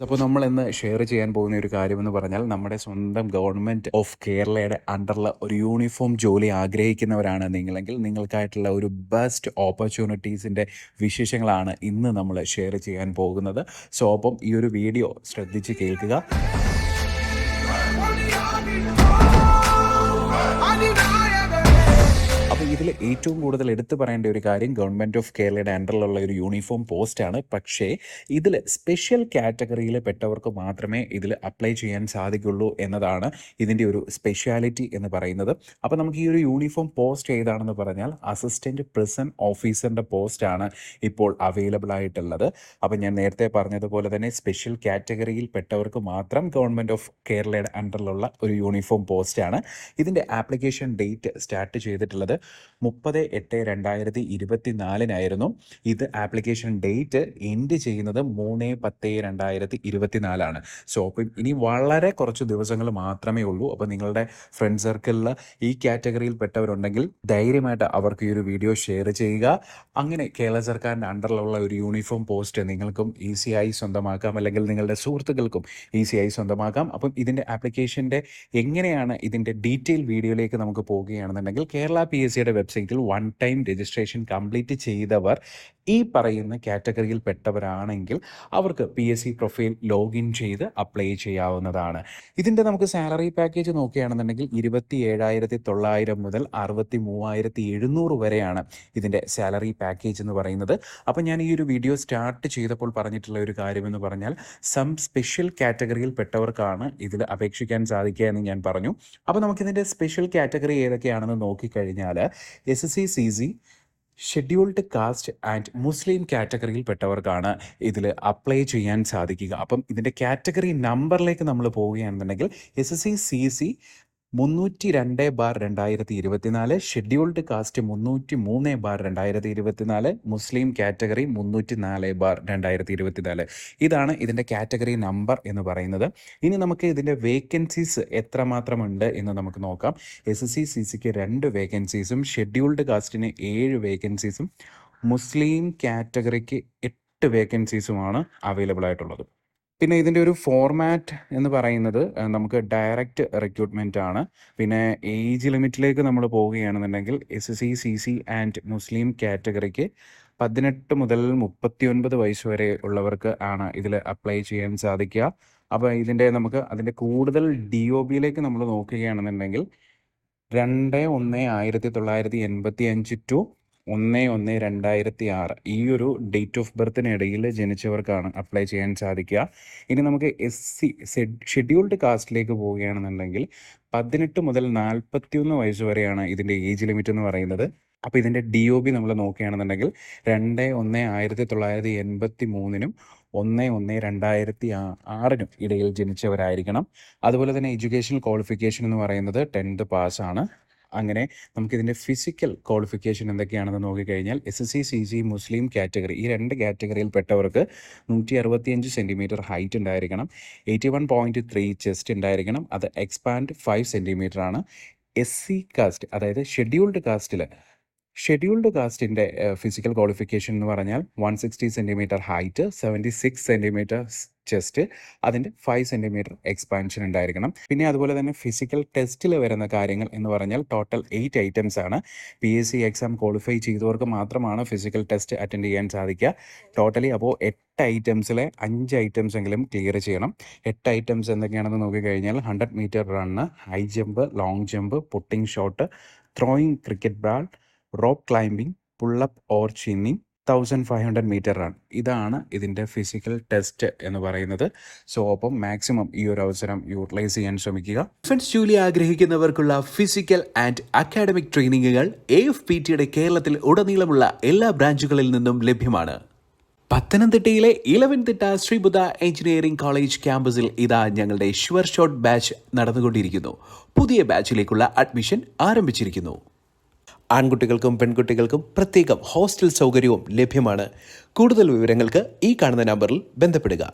അപ്പോൾ നമ്മൾ ഇന്ന് ഷെയർ ചെയ്യാൻ പോകുന്ന ഒരു കാര്യമെന്ന് പറഞ്ഞാൽ നമ്മുടെ സ്വന്തം ഗവൺമെന്റ് ഓഫ് കേരളയുടെ അണ്ടറിൽ ഒരു യൂണിഫോം ജോലി ആഗ്രഹിക്കുന്നവരാണ് നിങ്ങളെങ്കിൽ നിങ്ങൾക്കായിട്ടുള്ള ഒരു ബെസ്റ്റ് ഓപ്പർച്യൂണിറ്റീസിന്റെ വിശേഷങ്ങളാണ് ഇന്ന് നമ്മൾ ഷെയർ ചെയ്യാൻ പോകുന്നത്. സോ അപ്പം ഈ ഒരു വീഡിയോ ശ്രദ്ധിച്ച് കേൾക്കുക. ഇതിൽ ഏറ്റവും കൂടുതൽ എടുത്തു പറയേണ്ട ഒരു കാര്യം ഗവൺമെന്റ് ഓഫ് കേരളയുടെ അണ്ടറിലുള്ള ഒരു യൂണിഫോം പോസ്റ്റാണ് പക്ഷേ ഇതിൽ സ്പെഷ്യൽ കാറ്റഗറിയിൽ പെട്ടവർക്ക് മാത്രമേ ഇതിൽ അപ്ലൈ ചെയ്യാൻ സാധിക്കുള്ളൂ എന്നതാണ് ഇതിന്റെ ഒരു സ്പെഷ്യാലിറ്റി എന്ന് പറയുന്നത്. അപ്പോൾ നമുക്ക് ഈ ഒരു യൂണിഫോം പോസ്റ്റ് ഏതാണെന്ന് പറഞ്ഞാൽ അസിസ്റ്റന്റ് പ്രിസൺ ഓഫീസറിന്റെ പോസ്റ്റാണ് ഇപ്പോൾ അവൈലബിൾ ആയിട്ടുള്ളത്. അപ്പോൾ ഞാൻ നേരത്തെ പറഞ്ഞതുപോലെ തന്നെ സ്പെഷ്യൽ കാറ്റഗറിയിൽ പെട്ടവർക്ക് മാത്രം ഗവൺമെന്റ് ഓഫ് കേരളയുടെ അണ്ടറിലുള്ള ഒരു യൂണിഫോം പോസ്റ്റാണ് ഇതിന്റെ ആപ്ലിക്കേഷൻ ഡേറ്റ് സ്റ്റാർട്ട് ചെയ്തിട്ടുള്ളത് മുപ്പത് എട്ട് രണ്ടായിരത്തി ഇരുപത്തി നാലിനായിരുന്നു ഇത് ആപ്ലിക്കേഷൻ ഡേറ്റ് എൻഡ് ചെയ്യുന്നത് മൂന്ന് പത്ത് രണ്ടായിരത്തി ഇരുപത്തി നാലാണ് സോ അപ്പം ഇനി വളരെ കുറച്ച് ദിവസങ്ങൾ മാത്രമേ ഉള്ളൂ. അപ്പോൾ നിങ്ങളുടെ ഫ്രണ്ട് സർക്കിളിൽ ഈ കാറ്റഗറിയിൽ പെട്ടവരുണ്ടെങ്കിൽ ധൈര്യമായിട്ട് അവർക്ക് ഈ ഒരു വീഡിയോ ഷെയർ ചെയ്യുക. അങ്ങനെ കേരള സർക്കാരിന്റെ അണ്ടറിലുള്ള ഒരു യൂണിഫോം പോസ്റ്റ് നിങ്ങൾക്കും ഈസിയായി സ്വന്തമാക്കാം. അല്ലെങ്കിൽ നിങ്ങളുടെ സുഹൃത്തുക്കൾക്കും ഈസിയായി സ്വന്തമാക്കാം. അപ്പം ഇതിന്റെ ആപ്ലിക്കേഷന്റെ എങ്ങനെയാണ് ഇതിന്റെ ഡീറ്റെയിൽ വീഡിയോയിലേക്ക് നമുക്ക് പോവുകയാണെന്നുണ്ടെങ്കിൽ കേരള പി എസ് സിയുടെ വെബ്സൈറ്റിൽ വൺ ടൈം രജിസ്ട്രേഷൻ കംപ്ലീറ്റ് ചെയ്തവർ ഈ പറയുന്ന കാറ്റഗറിയിൽ പെട്ടവരാണെങ്കിൽ അവർക്ക് P S C profile login ചെയ്ത് അപ്ലൈ ചെയ്യാവുന്നതാണ്. ഇതിന്റെ നമുക്ക് സാലറി പാക്കേജ് നോക്കുകയാണെന്നുണ്ടെങ്കിൽ ഇരുപത്തി ഏഴായിരത്തി തൊള്ളായിരം മുതൽ അറുപത്തി മൂവായിരത്തി എഴുന്നൂറ് വരെയാണ് ഇതിന്റെ സാലറി പാക്കേജ് എന്ന് പറയുന്നത്. അപ്പം ഞാൻ ഈ ഒരു വീഡിയോ സ്റ്റാർട്ട് ചെയ്തപ്പോൾ പറഞ്ഞിട്ടുള്ള ഒരു കാര്യമെന്ന് പറഞ്ഞാൽ സം സ്പെഷ്യൽ കാറ്റഗറിയിൽ പെട്ടവർക്കാണ് ഇതിൽ അപേക്ഷിക്കാൻ സാധിക്കുക എന്ന് ഞാൻ പറഞ്ഞു. അപ്പോൾ നമുക്കിതിന്റെ സ്പെഷ്യൽ കാറ്റഗറി ഏതൊക്കെയാണെന്ന് നോക്കിക്കഴിഞ്ഞാൽ S S C C C scheduled caste and Muslim കാറ്റഗറിയിൽപ്പെട്ടവർക്കാണ് ഇതിൽ അപ്ലൈ ചെയ്യാൻ സാധിക്കുക. അപ്പം ഇതിന്റെ കാറ്റഗറി നമ്പറിലേക്ക് നമ്മൾ പോവുകയാണെന്നുണ്ടെങ്കിൽ S S C C C മുന്നൂറ്റി രണ്ട് ബാർ രണ്ടായിരത്തി ഇരുപത്തിനാല് ഷെഡ്യൂൾഡ് കാസ്റ്റ് മുന്നൂറ്റി മൂന്ന് ബാർ രണ്ടായിരത്തി ഇരുപത്തിനാല് മുസ്ലിം കാറ്റഗറി മുന്നൂറ്റി നാല് ബാർ രണ്ടായിരത്തി ഇരുപത്തിനാല് ഇതാണ് ഇതിന്റെ കാറ്റഗറി നമ്പർ എന്ന് പറയുന്നത്. ഇനി നമുക്ക് ഇതിന്റെ വേക്കൻസീസ് എത്രമാത്രമുണ്ട് എന്ന് നമുക്ക് നോക്കാം. എസ് എസ് സി സി സിക്ക് രണ്ട് വേക്കൻസീസും ഷെഡ്യൂൾഡ് കാസ്റ്റിന് ഏഴ് വേക്കൻസീസും മുസ്ലിം കാറ്റഗറിക്ക് എട്ട് വേക്കൻസീസുമാണ് അവൈലബിൾ ആയിട്ടുള്ളത്. പിന്നെ ഇതിന്റെ ഒരു ഫോർമാറ്റ് എന്ന് പറയുന്നത് നമുക്ക് ഡയറക്റ്റ് റിക്രൂട്ട്മെന്റ് ആണ്. പിന്നെ ഏജ് ലിമിറ്റിലേക്ക് നമ്മൾ പോവുകയാണെന്നുണ്ടെങ്കിൽ S C C C and Muslim കാറ്റഗറിക്ക് പതിനെട്ട് മുതൽ മുപ്പത്തി ഒൻപത് വയസ്സ് വരെ ഉള്ളവർക്ക് ആണ് ഇതിൽ അപ്ലൈ ചെയ്യാൻ സാധിക്കുക. അപ്പോൾ ഇതിന്റെ നമുക്ക് അതിന്റെ കൂടുതൽ ഡി ഒ ബിയിലേക്ക് നമ്മൾ നോക്കുകയാണെന്നുണ്ടെങ്കിൽ രണ്ട് ഒന്ന് ആയിരത്തി തൊള്ളായിരത്തി എൺപത്തി അഞ്ച് ടു ഒന്ന് ഒന്ന് രണ്ടായിരത്തി ആറ്. ഈ ഒരു ഡേറ്റ് ഓഫ് ബർത്തിനിടയിൽ ജനിച്ചവർക്കാണ് അപ്ലൈ ചെയ്യാൻ സാധിക്കുക. ഇനി നമുക്ക് എസ് സി ഷെഡ്യൂൾഡ് കാസ്റ്റിലേക്ക് പോവുകയാണെന്നുണ്ടെങ്കിൽ പതിനെട്ട് മുതൽ നാൽപ്പത്തിയൊന്ന് വയസ്സ് വരെയാണ് ഇതിന്റെ ഏജ് ലിമിറ്റ് എന്ന് പറയുന്നത്. അപ്പോൾ ഇതിന്റെ ഡി ഒ ബി നമ്മൾ നോക്കുകയാണെന്നുണ്ടെങ്കിൽ രണ്ട് ഒന്ന് ആയിരത്തി തൊള്ളായിരത്തി എൺപത്തി മൂന്നിനും ഒന്ന് ഒന്ന് രണ്ടായിരത്തി ആറിനും ഇടയിൽ ജനിച്ചവരായിരിക്കണം. അതുപോലെ തന്നെ എഡ്യൂക്കേഷണൽ ക്വാളിഫിക്കേഷൻ എന്ന് പറയുന്നത് ടെൻത്ത് പാസ്സാണ് അങ്ങനെ നമുക്കിതിന്റെ ഫിസിക്കൽ ക്വാളിഫിക്കേഷൻ എന്തൊക്കെയാണെന്ന് നോക്കിക്കഴിഞ്ഞാൽ S S C C Muslim category ഈ രണ്ട് കാറ്റഗറിയിൽ പെട്ടവർക്ക് നൂറ്റി അറുപത്തിയഞ്ച് സെന്റിമീറ്റർ ഹൈറ്റ് ഉണ്ടായിരിക്കണം. Eighty one point three chest ഉണ്ടായിരിക്കണം. അത് എക്സ്പാൻഡ് ഫൈവ് സെന്റിമീറ്റർ ആണ്. എസ് സി കാസ്റ്റ് അതായത് ഷെഡ്യൂൾഡ് കാസ്റ്റിൽ ഷെഡ്യൂൾഡ് കാസ്റ്റിന്റെ ഫിസിക്കൽ ക്വാളിഫിക്കേഷൻ എന്ന് പറഞ്ഞാൽ one sixty centimetre height seventy six centimetre chest അതിന്റെ ഫൈവ് സെന്റിമീറ്റർ എക്സ്പാൻഷൻ ഉണ്ടായിരിക്കണം. പിന്നെ അതുപോലെ തന്നെ ഫിസിക്കൽ ടെസ്റ്റിൽ വരുന്ന കാര്യങ്ങൾ എന്ന് പറഞ്ഞാൽ ടോട്ടൽ എയ്റ്റ് ഐറ്റംസ് ആണ്. P S C exam qualify ചെയ്തവർക്ക് മാത്രമാണ് ഫിസിക്കൽ ടെസ്റ്റ് അറ്റൻഡ് ചെയ്യാൻ സാധിക്കുക. ടോട്ടലി അപ്പോൾ എട്ട് ഐറ്റംസിലെ അഞ്ച് ഐറ്റംസ് എങ്കിലും ക്ലിയർ ചെയ്യണം. എട്ട് ഐറ്റംസ് എന്തൊക്കെയാണെന്ന് നോക്കിക്കഴിഞ്ഞാൽ hundred metre run high jump long jump putting shot throwing cricket ball rope climbing pull up or chinning thousand five hundred metre run ഇതാണ് ഇതിന്റെ ഫിസിക്കൽ ടെസ്റ്റ് എന്ന് പറയുന്നത്. സോ അപ്പം മാക്സിമം ഈ ഒരു അവസരം യൂട്ടിലൈസ് ചെയ്യാൻ ശ്രമിക്കുക. ഫ്രണ്ട്സ് ജോലി ആഗ്രഹിക്കുന്നവർക്കുള്ള ഫിസിക്കൽ ആൻഡ് അക്കാഡമിക് ട്രെയിനിങ്ങുകൾ എ എഫ് പി ടിയുടെ കേരളത്തിൽ ഉടനീളമുള്ള എല്ലാ ബ്രാഞ്ചുകളിൽ നിന്നും ലഭ്യമാണ്. പത്തനംതിട്ടയിലെ ഇലവൻതിട്ട ശ്രീബുദ്ധ എഞ്ചിനീയറിംഗ് കോളേജ് ക്യാമ്പസിൽ ഇതാ ഞങ്ങളുടെ ഷുവർ ഷോട്ട് ബാച്ച് നടന്നുകൊണ്ടിരിക്കുന്നു. പുതിയ ബാച്ചിലേക്കുള്ള അഡ്മിഷൻ ആരംഭിച്ചിരിക്കുന്നു. ആൺകുട്ടികൾക്കും പെൺകുട്ടികൾക്കും പ്രത്യേകം ഹോസ്റ്റൽ സൗകര്യവും ലഭ്യമാണ്. കൂടുതൽ വിവരങ്ങൾക്ക് ഈ കാണുന്ന നമ്പറിൽ ബന്ധപ്പെടുക.